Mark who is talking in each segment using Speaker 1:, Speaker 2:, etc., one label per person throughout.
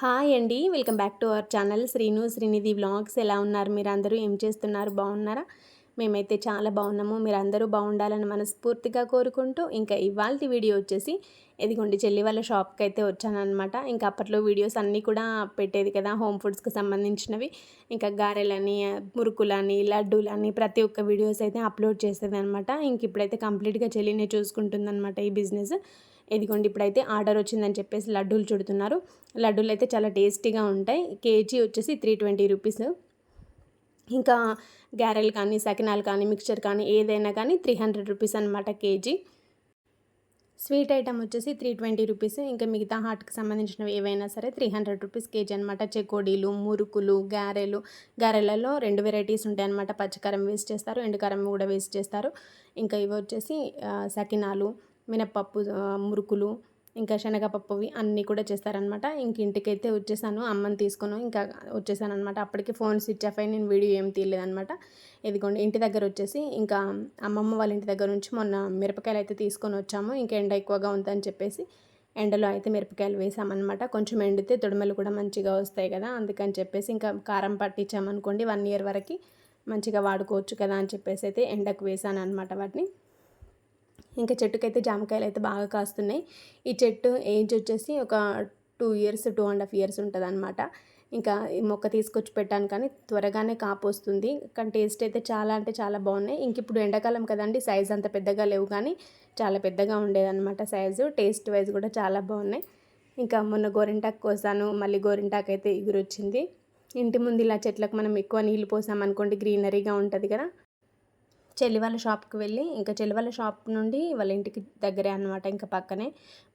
Speaker 1: Hi అండి. Welcome back to our channel Srinu Srinidhi vlogs. ఎలా ఉన్నారు మీరు అందరూ ఏం చేస్తున్నారు? బాగున్నారా? మేమైతే చాలా బాగున్నాము. మీరు అందరూ బాగుండాలని మనస్ఫూర్తిగా కోరుకుంటూ ఇంకా ఇవాళ వీడియో వచ్చేసి ఇదిగోండి చెల్లి వాళ్ళ షాప్కి అయితే వచ్చానమాట ఇంకా అప్పట్లో వీడియోస్ అన్నీ కూడా పెట్టేది కదా హోమ్ ఫుడ్స్కి సంబంధించినవి. ఇంకా గారెలని మురుకులని లడ్డూలని ప్రతి ఒక్క వీడియోస్ అయితే అప్లోడ్ చేసేది అనమాట ఇంక ఇప్పుడైతే కంప్లీట్గా చెల్లినే చూసుకుంటుందన్నమాట ఈ బిజినెస్. ఇదిగోండి ఇప్పుడైతే ఆర్డర్ వచ్చిందని చెప్పేసి లడ్డూలు చుడుతున్నారు. లడ్డూలు అయితే చాలా టేస్టీగా ఉంటాయి. కేజీ వచ్చేసి త్రీ ట్వంటీ రూపీస్. ఇంకా గారెలు కానీ సకినాలు కానీ మిక్చర్ కానీ ఏదైనా కానీ త్రీ హండ్రెడ్ రూపీస్ అనమాట కేజీ. స్వీట్ ఐటమ్ వచ్చేసి త్రీ ట్వంటీ రూపీస్. ఇంకా మిగతా హార్ట్కి సంబంధించినవి ఏవైనా సరే త్రీ హండ్రెడ్ రూపీస్ కేజీ అనమాట చెకోడీలు మురుకులు గారెలు. గారెలలో రెండు వెరైటీస్ ఉంటాయి అనమాట పచ్చకారం వేస్ట్ చేస్తారు ఎండుకారం కూడా వేస్ట్ చేస్తారు. ఇంకా ఇవి వచ్చేసి సకినాలు మినప్పప్పు మురుకులు ఇంకా శనగపప్పువి అన్నీ కూడా చేస్తారనమాట ఇంక ఇంటికైతే వచ్చేసాను అమ్మని తీసుకుని ఇంకా వచ్చేసాను అనమాట అప్పటికి ఫోన్ స్విచ్ ఆఫ్ అయి నేను వీడియో ఏం తీయలేదనమాట ఇదిగోండి ఇంటి దగ్గర వచ్చేసి ఇంకా అమ్మమ్మ వాళ్ళ ఇంటి దగ్గర నుంచి మొన్న మిరపకాయలు అయితే తీసుకొని వచ్చాము. ఇంకా ఎండ ఎక్కువగా ఉందని చెప్పేసి ఎండలో అయితే మిరపకాయలు వేసామన్నమాట. కొంచెం ఎండితే తొడిమలు కూడా మంచిగా వస్తాయి కదా అందుకని చెప్పేసి ఇంకా కారం పట్టించామనుకోండి వన్ ఇయర్ వరకు మంచిగా వాడుకోవచ్చు కదా అని చెప్పేసి అయితే ఎండకు వేసాను అనమాట వాటిని. ఇంకా చెట్టుకైతే జామకాయలు అయితే బాగా కాస్తున్నాయి. ఈ చెట్టు ఏజ్ వచ్చేసి ఒక two years two and half years ఉంటుంది అనమాట ఇంకా ఈ మొక్క తీసుకొచ్చి పెట్టాను కానీ త్వరగానే కాపు వస్తుంది. కానీ టేస్ట్ అయితే చాలా అంటే చాలా బాగున్నాయి. ఇంక ఇప్పుడు ఎండాకాలం కదండి సైజ్ అంత పెద్దగా లేవు కానీ చాలా పెద్దగా ఉండేదన్నమాట సైజు. టేస్ట్ వైజ్ కూడా చాలా బాగున్నాయి. ఇంకా మొన్న గోరింటాకు కోసాను మళ్ళీ గోరింటాకు అయితే ఎగురొచ్చింది. ఇంటి ముందు ఇలా చెట్లకు మనం ఎక్కువ నీళ్ళు పోసామనుకోండి గ్రీనరీగా ఉంటుంది కదా. చెల్లి వాళ్ళ షాప్కి వెళ్ళి ఇంకా చెల్లి వాళ్ళ షాప్ నుండి వాళ్ళ ఇంటికి దగ్గరే అనమాట ఇంకా పక్కనే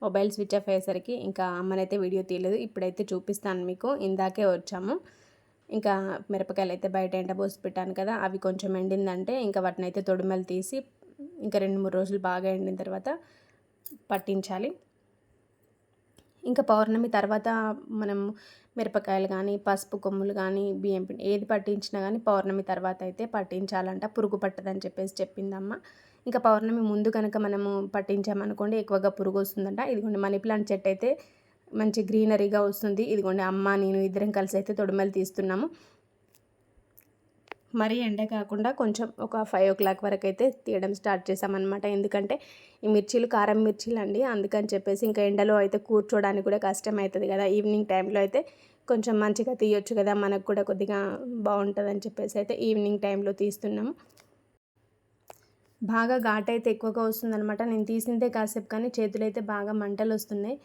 Speaker 1: మొబైల్ స్విచ్ ఆఫ్ అయ్యేసరికి ఇంకా అమ్మనైతే వీడియో తీయలేదు. ఇప్పుడైతే చూపిస్తాను మీకు. ఇందాకే వచ్చాము. ఇంకా మిరపకాయలు అయితే బయట ఎండబోసి పెట్టాను కదా అవి కొంచెం ఎండిందంటే ఇంకా వాటిని అయితే తొడిమలు తీసి ఇంకా రెండు మూడు రోజులు బాగా ఎండిన తర్వాత పట్టించాలి. ఇంకా పౌర్ణమి తర్వాత మనం మిరపకాయలు కానీ పసుపు కొమ్ములు కానీ బియ్యం పిండి ఏది పట్టించినా కానీ పౌర్ణమి తర్వాత అయితే పట్టించాలంట. పురుగు పట్టదని చెప్పేసి చెప్పిందమ్మ. ఇంకా పౌర్ణమి ముందు కనుక మనము పట్టించామనుకోండి ఎక్కువగా పురుగు వస్తుందంట. ఇదిగోండి మనీ ప్లాంట్ చెట్టు అయితే మంచి గ్రీనరీగా వస్తుంది. ఇదిగోండి అమ్మ నేను ఇద్దరం కలిసి అయితే తొడిమలు తీస్తున్నాము. మరీ ఎండ కాకుండా కొంచెం ఒక ఫైవ్ ఓ క్లాక్ వరకు అయితే తీయడం స్టార్ట్ చేసామన్నమాట ఎందుకంటే ఈ మిర్చీలు కారం మిర్చీలు అండి. అందుకని చెప్పేసి ఇంకా ఎండలో అయితే కూర్చోడానికి కూడా కష్టం అవుతుంది కదా. ఈవినింగ్ టైంలో అయితే కొంచెం మంచిగా తీయొచ్చు కదా. మనకు కూడా కొద్దిగా బాగుంటుందని చెప్పేసి అయితే ఈవినింగ్ టైంలో తీస్తున్నాము. బాగా ఘాట్ అయితే ఎక్కువగా వస్తుందనమాట నేను తీసిందే కాసేపు కానీ చేతులు అయితే బాగా మంటలు వస్తున్నాయి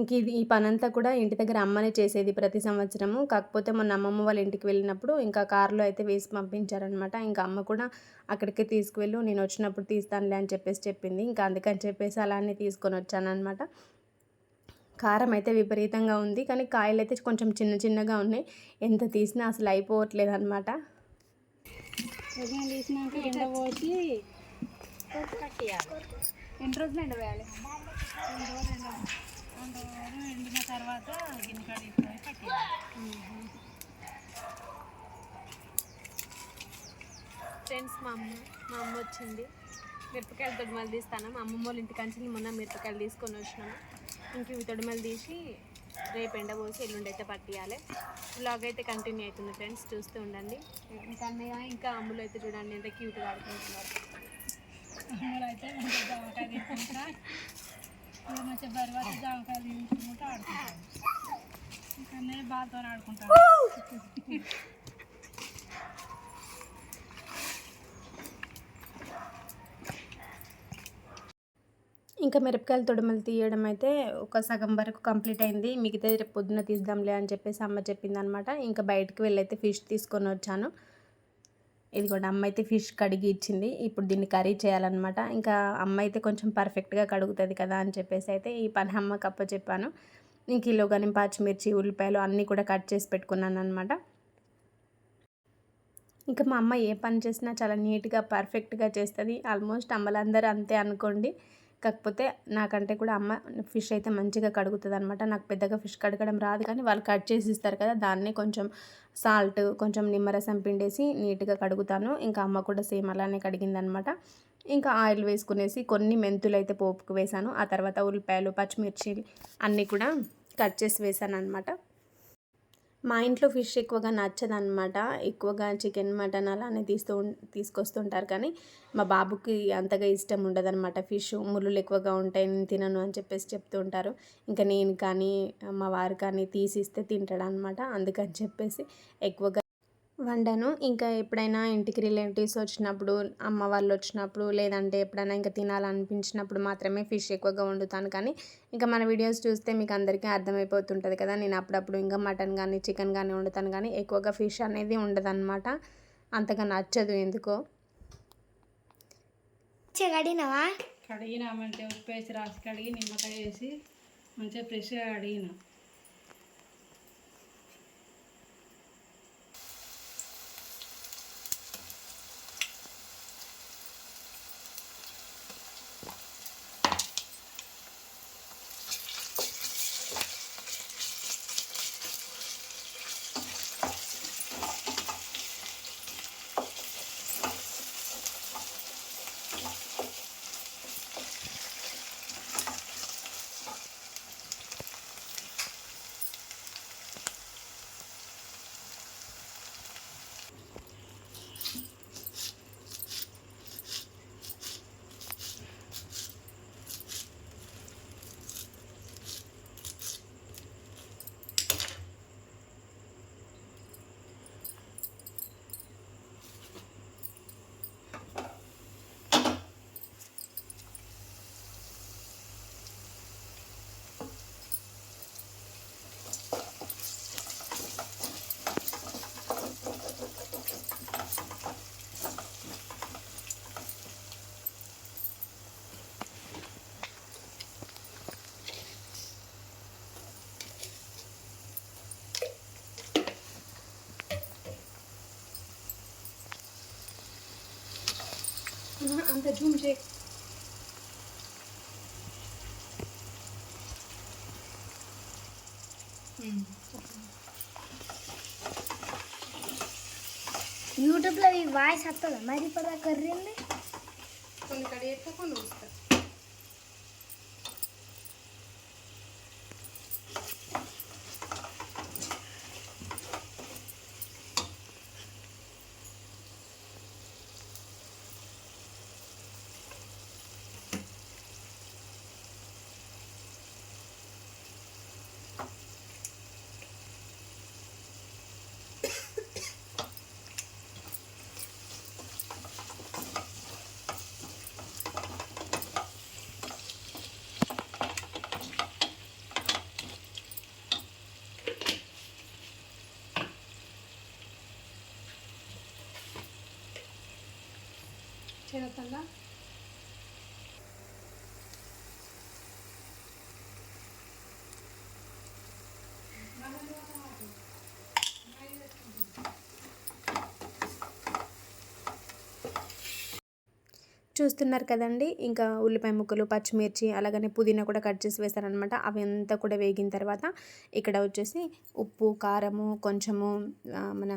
Speaker 1: ఇంక ఇది ఈ పనంతా కూడా ఇంటి దగ్గర అమ్మనే చేసేది ప్రతి సంవత్సరము. కాకపోతే మొన్న అమ్మమ్మ వాళ్ళ ఇంటికి వెళ్ళినప్పుడు ఇంకా కారులో అయితే వేసి పంపించారనమాట ఇంకా అమ్మ కూడా అక్కడికే తీసుకువెళ్ళు నేను వచ్చినప్పుడు తీస్తానులే అని చెప్పేసి చెప్పింది. ఇంకా అందుకని చెప్పేసి అలానే తీసుకొని వచ్చానమాట కారం అయితే విపరీతంగా ఉంది కానీ కాయలు అయితే కొంచెం చిన్న చిన్నగా ఉన్నాయి. ఎంత తీసినా అసలు అయిపోవట్లేదు అనమాట
Speaker 2: తీసినాక ఎండ పోసి ఎన్ని రోజులు ఎండ వేయాలి రెండు రోజులు ఎండిన తర్వాత గిన్నె తీసుకొని పట్టి
Speaker 1: ఫ్రెండ్స్ మా అమ్మ మా అమ్మ వచ్చింది. మిరపకాయలు తొడిమలు తీస్తాను. మా అమ్మమ్మ వాళ్ళ ఇంటికి మొన్న మిరపకాయలు తీసుకొని వచ్చినాము. ఇంక ఇవి తొడిమలు తీసి రేపు ఎండబోసి ఎల్లుండి అయితే పట్టియాలి. బ్లాగ్ అయితే కంటిన్యూ అవుతుంది ఫ్రెండ్స్. చూస్తూ ఉండండి. ఇంకా అన్నయ్య ఇంకా అమ్ములు అయితే చూడండి. ఎంత క్యూట్గా ఆడుకుంటున్నారు.
Speaker 2: మంచిగా బరువాత జామకాయలు ఆడుకుంటాను ఇంకా బాగా ఆడుకుంటాను
Speaker 1: ఇంకా మిరపకాయలు తొడమలు తీయడం అయితే ఒక సగం వరకు కంప్లీట్ అయింది. మిగతా రేపు పొద్దున తీద్దాంలే అని చెప్పేసి అమ్మ చెప్పింది అనమాట ఇంకా బయటకు వెళ్ళైతే ఫిష్ తీసుకొని వచ్చాను. ఇది కూడా అమ్మ అయితే ఫిష్ కడిగి ఇచ్చింది. ఇప్పుడు దీన్ని కర్రీ చేయాలన్నమాట. ఇంకా అమ్మ అయితే కొంచెం పర్ఫెక్ట్గా కడుగుతుంది కదా అని చెప్పేసి అయితే ఈ పని అమ్మ కప్ప చెప్పాను. ఇంక కిలో కానీ పచ్చిమిర్చి ఉల్లిపాయలు అన్నీ కూడా కట్ చేసి పెట్టుకున్నాను అనమాట ఇంకా మా అమ్మ ఏ పని చేసినా చాలా నీట్గా పర్ఫెక్ట్గా చేస్తుంది. ఆల్మోస్ట్ అమ్మలందరూ అంతే అనుకోండి. కాకపోతే నాకంటే కూడా అమ్మ ఫిష్ అయితే మంచిగా కడుగుతుంది అనమాట నాకు పెద్దగా ఫిష్ కడగడం రాదు కానీ వాళ్ళు కట్ చేసి ఇస్తారు కదా దాన్ని కొంచెం సాల్ట్ కొంచెం నిమ్మరసం పిండేసి నీట్గా కడుగుతాను. ఇంకా అమ్మ కూడా సేమ్ అలానే కడిగిందనమాట ఇంకా ఆయిల్ వేసుకునేసి కొన్ని మెంతులు అయితే పోపుకు వేసాను. ఆ తర్వాత ఉల్లిపాయలు పచ్చిమిర్చి అన్నీ కూడా కట్ చేసి వేసాను అనమాట మా ఇంట్లో ఫిష్ ఎక్కువగా నచ్చదనమాట ఎక్కువగా చికెన్ మటన్ అలానే తీస్తూ తీసుకొస్తుంటారు కానీ మా బాబుకి అంతగా ఇష్టం ఉండదనమాట ఫిష్. ముళ్ళులు ఎక్కువగా ఉంటాయి నేను తినను అని చెప్పేసి చెప్తూ ఉంటారు. ఇంకా నేను కానీ మా వారు కానీ తీసిస్తే తింటాడనమాట అందుకని చెప్పేసి ఎక్కువగా వండను. ఇంకా ఎప్పుడైనా ఇంటికి రిలేటివ్స్ వచ్చినప్పుడు అమ్మ వాళ్ళు వచ్చినప్పుడు లేదంటే ఎప్పుడైనా ఇంకా తినాలనిపించినప్పుడు మాత్రమే ఫిష్ ఎక్కువగా వండుతాను. కానీ ఇంకా మన వీడియోస్ చూస్తే మీకు అందరికీ అర్థమైపోతుంటుంది కదా నేను అప్పుడప్పుడు ఇంకా మటన్ కానీ చికెన్ కానీ వండుతాను. కానీ ఎక్కువగా ఫిష్ అనేది ఉండదన్నమాట. అంతగా నచ్చదు ఎందుకో.
Speaker 3: కడిగినావా?
Speaker 2: కడిగిన మంచిగా ఉప్పు వేసి రాసి కడిగి నిమ్మకాయ వేసి మంచిగా ఫ్రెష్గా కడిగిన.
Speaker 1: అంత జూమ్ చే
Speaker 3: యూట్యూబ్లో ఈ వాయిస్ వస్తుందా మరి ఇప్పుడు కర్రీంది
Speaker 1: కొన్ని కడిగేస్తే కొన్ని వస్తాయి చూస్తున్నారు కదండి ఇంకా ఉల్లిపాయ ముక్కలు పచ్చిమిర్చి అలాగనే పుదీనా కూడా కట్ చేసి వేస్తారనమాట అవి అంతా కూడా వేగిన తర్వాత ఇక్కడ వచ్చేసి ఉప్పు కారము కొంచెము మన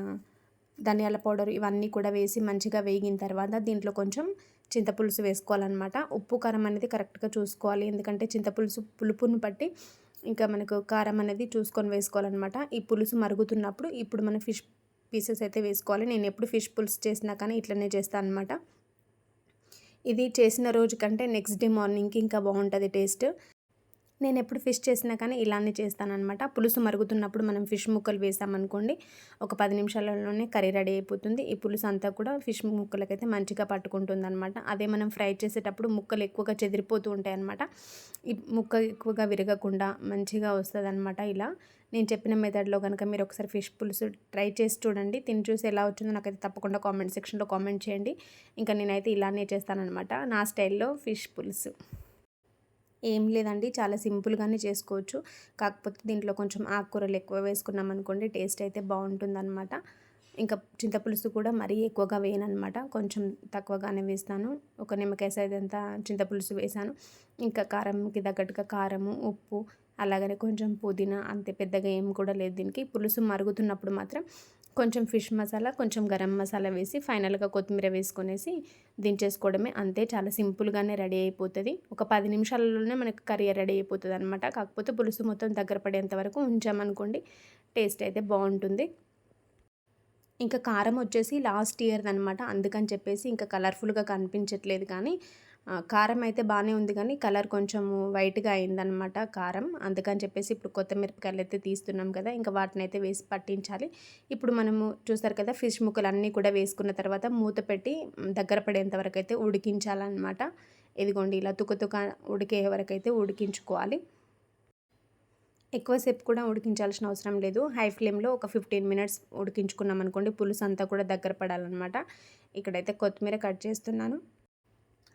Speaker 1: ధనియాల పౌడర్ ఇవన్నీ కూడా వేసి మంచిగా వేగిన తర్వాత దీంట్లో కొంచెం చింతపులుసు వేసుకోవాలన్నమాట. ఉప్పు కారం అనేది కరెక్ట్గా చూసుకోవాలి. ఎందుకంటే చింతపులుసు పులుపును బట్టి ఇంకా మనకు కారం అనేది చూసుకొని వేసుకోవాలన్నమాట. ఈ పులుసు మరుగుతున్నప్పుడు ఇప్పుడు మన ఫిష్ పీసెస్ అయితే వేసుకోవాలి. నేను ఎప్పుడు ఫిష్ పులుసు చేసినా కానీ ఇట్లనే చేస్తాను అనమాట ఇది చేసిన రోజు కంటే నెక్స్ట్ డే మార్నింగ్కి ఇంకా బాగుంటుంది టేస్ట్. నేను ఎప్పుడు ఫిష్ చేసినా కానీ ఇలానే చేస్తానమాట పులుసు మరుగుతున్నప్పుడు మనం ఫిష్ ముక్కలు వేసామనుకోండి ఒక పది నిమిషాలలోనే కర్రీ రెడీ అయిపోతుంది. ఈ పులుసు అంతా కూడా ఫిష్ ముక్కలకైతే మంచిగా పట్టుకుంటుంది అనమాట అదే మనం ఫ్రై చేసేటప్పుడు ముక్కలు ఎక్కువగా చెదిరిపోతూ ఉంటాయి అనమాట ఈ ముక్క ఎక్కువగా విరగకుండా మంచిగా వస్తుంది అనమాట ఇలా. నేను చెప్పిన మెథడ్లో కనుక మీరు ఒకసారి ఫిష్ పులుసు ట్రై చేసి చూడండి. తిని చూసి ఎలా వచ్చిందో నాకైతే తప్పకుండా కామెంట్ సెక్షన్లో కామెంట్ చేయండి. ఇంకా నేనైతే ఇలానే చేస్తానన్నమాట. నా స్టైల్లో ఫిష్ పులుసు. ఏం లేదండి. చాలా సింపుల్గానే చేసుకోవచ్చు. కాకపోతే దీంట్లో కొంచెం ఆకుకూరలు ఎక్కువ వేసుకున్నాం అనుకోండి టేస్ట్ అయితే బాగుంటుందన్నమాట. ఇంకా చింతపులుసు కూడా మరీ ఎక్కువగా వేయనమాట కొంచెం తక్కువగానే వేస్తాను. ఒక నిమ్మకాయ సైజ్ అంత చింతపులుసు వేసాను. ఇంకా కారంకి తగ్గట్టుగా కారము ఉప్పు అలాగనే కొంచెం పుదీనా అంతే పెద్దగా ఏం కూడా లేదు దీనికి. పులుసు మరుగుతున్నప్పుడు మాత్రం కొంచెం ఫిష్ మసాలా కొంచెం గరం మసాలా వేసి ఫైనల్గా కొత్తిమీర వేసుకునేసి దించేసుకోవడమే. అంతే చాలా సింపుల్గానే రెడీ అయిపోతుంది. ఒక పది నిమిషాలలోనే మనకు కర్రీ రెడీ అయిపోతుంది అనమాట కాకపోతే పులుసు మొత్తం దగ్గర పడేంత వరకు ఉంచామనుకోండి టేస్ట్ అయితే బాగుంటుంది. ఇంకా కారం వచ్చేసి లాస్ట్ ఇయర్ది అనమాట అందుకని చెప్పేసి ఇంకా కలర్ఫుల్గా కనిపించట్లేదు కానీ కారం అయితే బాగానే ఉంది కానీ కలర్ కొంచెం వైట్గా అయిందనమాట కారం. అందుకని చెప్పేసి ఇప్పుడు కొత్త మిరపకాయలు అయితే తీస్తున్నాం కదా ఇంకా వాటిని అయితే వేసి పట్టించాలి. ఇప్పుడు మనము చూస్తారు కదా ఫిష్ ముక్కలు అన్నీ కూడా వేసుకున్న తర్వాత మూత పెట్టి దగ్గర పడేంత వరకు అయితే ఉడికించాలన్నమాట. ఇదిగోండి ఇలా తుకతుక ఉడికే వరకు అయితే ఉడికించుకోవాలి. ఎక్కువసేపు కూడా ఉడికించాల్సిన అవసరం లేదు. హై ఫ్లేమ్లో ఒక ఫిఫ్టీన్ మినిట్స్ ఉడికించుకున్నాం అనుకోండి పులుసు అంతా కూడా దగ్గర పడాలన్నమాట. ఇక్కడైతే కొత్తిమీర కట్ చేస్తున్నాను.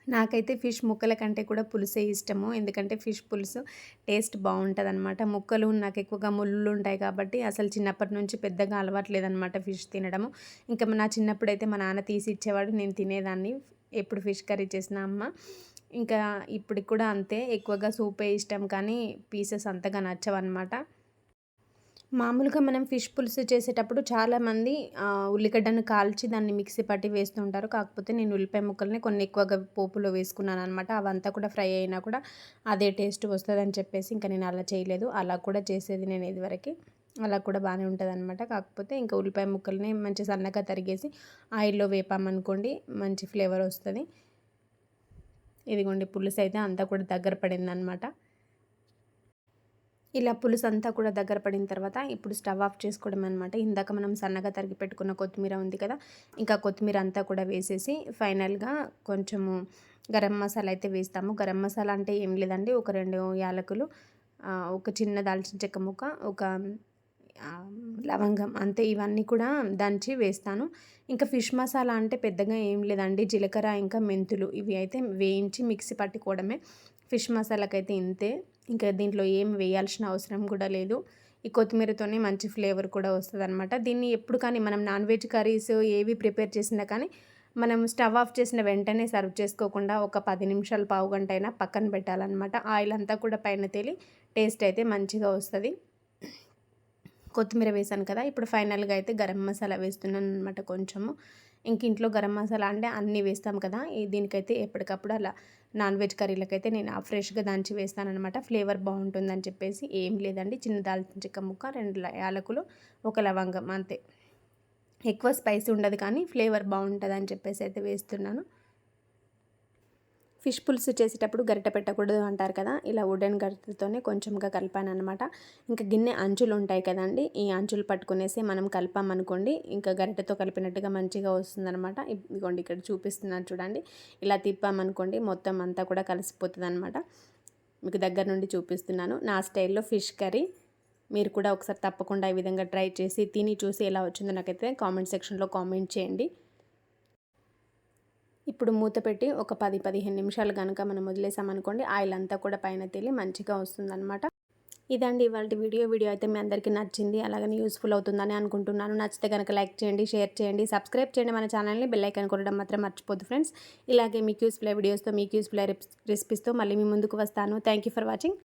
Speaker 1: నాకైతే ఫిష్ ముక్కల కంటే కూడా పులుసే ఇష్టము. ఎందుకంటే ఫిష్ పులుసు టేస్ట్ బాగుంటుంది అనమాట ముక్కలు నాకు ఎక్కువగా ముళ్ళు ఉంటాయి కాబట్టి అసలు చిన్నప్పటి నుంచి పెద్దగా అలవాట్లేదనమాట ఫిష్ తినడము. ఇంకా నా చిన్నప్పుడు అయితే మా నాన్న తీసి ఇచ్చేవాడు నేను తినేదాన్ని. ఎప్పుడు ఫిష్ కర్రీ చేసిన అమ్మ. ఇంకా ఇప్పటికి కూడా అంతే. ఎక్కువగా సూపే ఇష్టం కానీ పీసెస్ అంతగా నచ్చవన్నమాట. మామూలుగా మనం ఫిష్ పులుసు చేసేటప్పుడు చాలామంది ఉల్లిగడ్డను కాల్చి దాన్ని మిక్సీ పట్టి వేస్తుంటారు. కాకపోతే నేను ఉల్లిపాయ ముక్కల్ని కొన్ని ఎక్కువగా పోపులో వేసుకున్నాను అనమాట అవంతా కూడా ఫ్రై అయినా కూడా అదే టేస్ట్ వస్తుందని చెప్పేసి ఇంకా నేను అలా చేయలేదు. అలా కూడా చేసేది నేను ఇదివరకు. అలా కూడా బాగానే ఉంటుంది అనమాట కాకపోతే ఇంకా ఉల్లిపాయ ముక్కల్ని మంచి సన్నగా తరిగేసి ఆయిల్లో వేపామనుకోండి మంచి ఫ్లేవర్ వస్తుంది. ఇదిగోండి పులుసు అయితే అంతా కూడా దగ్గర పడింది అనమాట ఇలా పులుసు అంతా కూడా దగ్గర పడిన తర్వాత ఇప్పుడు స్టవ్ ఆఫ్ చేసుకోవడం అనమాట ఇందాక మనం సన్నగా తరిగి పెట్టుకున్న కొత్తిమీర ఉంది కదా ఇంకా కొత్తిమీర అంతా కూడా వేసేసి ఫైనల్గా కొంచెము గరం మసాలా అయితే వేస్తాము. గరం మసాలా అంటే ఏం లేదండి ఒక రెండు యాలకులు ఒక చిన్న దాల్చిన చెక్క ముక్క ఒక లవంగం అంతే. ఇవన్నీ కూడా దంచి వేస్తాను. ఇంకా ఫిష్ మసాలా అంటే పెద్దగా ఏం లేదండి జీలకర్ర ఇంకా మెంతులు ఇవి అయితే వేయించి మిక్సీ పట్టుకోవడమే. ఫిష్ మసాలాకైతే ఇంతే. ఇంకా దీంట్లో ఏం వేయాల్సిన అవసరం కూడా లేదు. ఈ కొత్తిమీరతోనే మంచి ఫ్లేవర్ కూడా వస్తుంది అనమాట దీన్ని ఎప్పుడు కానీ మనం నాన్ వెజ్ కర్రీస్ ఏవి ప్రిపేర్ చేసినా కానీ మనం స్టవ్ ఆఫ్ చేసిన వెంటనే సర్వ్ చేసుకోకుండా ఒక పది నిమిషాలు పావు గంట అయినా పక్కన పెట్టాలన్నమాట. ఆయిల్ అంతా కూడా పైన తేలి టేస్ట్ అయితే మంచిగా వస్తుంది. కొత్తిమీర వేసాను కదా ఇప్పుడు ఫైనల్గా అయితే గరం మసాలా వేస్తున్నాను అనమాట కొంచెము. ఇంక ఇంట్లో గరం మసాలా అంటే అన్నీ వేస్తాం కదా. దీనికైతే ఎప్పటికప్పుడు అలా నాన్ వెజ్ కర్రీలకైతే నేను ఆ ఫ్రెష్గా దంచి వేస్తానమాట ఫ్లేవర్ బాగుంటుందని చెప్పేసి ఏం లేదండి. చిన్న దాల్చిన చెక్క ముక్క రెండు ల- యాలకులు ఒక లవంగం అంతే. ఎక్కువ స్పైసీ ఉండదు కానీ ఫ్లేవర్ బాగుంటుంది అని చెప్పేసి అయితే వేస్తున్నాను. ఫిష్ పులుసు చేసేటప్పుడు గరిటె పెట్టకూడదు అంటారు కదా ఇలా వుడెన్ గరిటెతోనే కొంచెంగా కలిపాను అనమాట ఇంకా గిన్నె అంచులు ఉంటాయి కదండి ఈ అంచులు పట్టుకునేసి మనం కలిపామనుకోండి ఇంకా గరిటెతో కలిపినట్టుగా మంచిగా వస్తుందన్నమాట. ఇదిగోండి ఇక్కడ చూపిస్తున్నాను చూడండి. ఇలా తిప్పామనుకోండి మొత్తం అంతా కూడా కలిసిపోతుంది అనమాట మీకు దగ్గర నుండి చూపిస్తున్నాను. నా స్టైల్లో ఫిష్ కర్రీ మీరు కూడా ఒకసారి తప్పకుండా ఈ విధంగా ట్రై చేసి తిని చూసి ఎలా వచ్చిందో నాకైతే కామెంట్ సెక్షన్లో కామెంట్ చేయండి. ఇప్పుడు మూత పెట్టి ఒక పది పదిహేను నిమిషాలు కనుక మనం వదిలేసామనుకోండి ఆయిల్ అంతా కూడా పైన తేలి మంచిగా వస్తుందన్నమాట. ఇదండి ఇవాళ వీడియో. వీడియో అయితే మీ అందరికీ నచ్చింది అలాగని యూస్ఫుల్ అవుతుందని అనుకుంటున్నాను. నచ్చితే కనుక లైక్ చేయండి షేర్ చేయండి సబ్స్క్రైబ్ చేయండి మన ఛానల్ని బెల్లైకన్ ఐకాన్ కొట్టడం మాత్రం మర్చిపోద్దు ఫ్రెండ్స్ ఇలాగే మీకు యూస్ఫుల్ వీడియోస్తో మీకు యూస్ఫుల్ రెసిపీస్తో మళ్ళీ మీ ముందుకు వస్తాను. Thank you for watching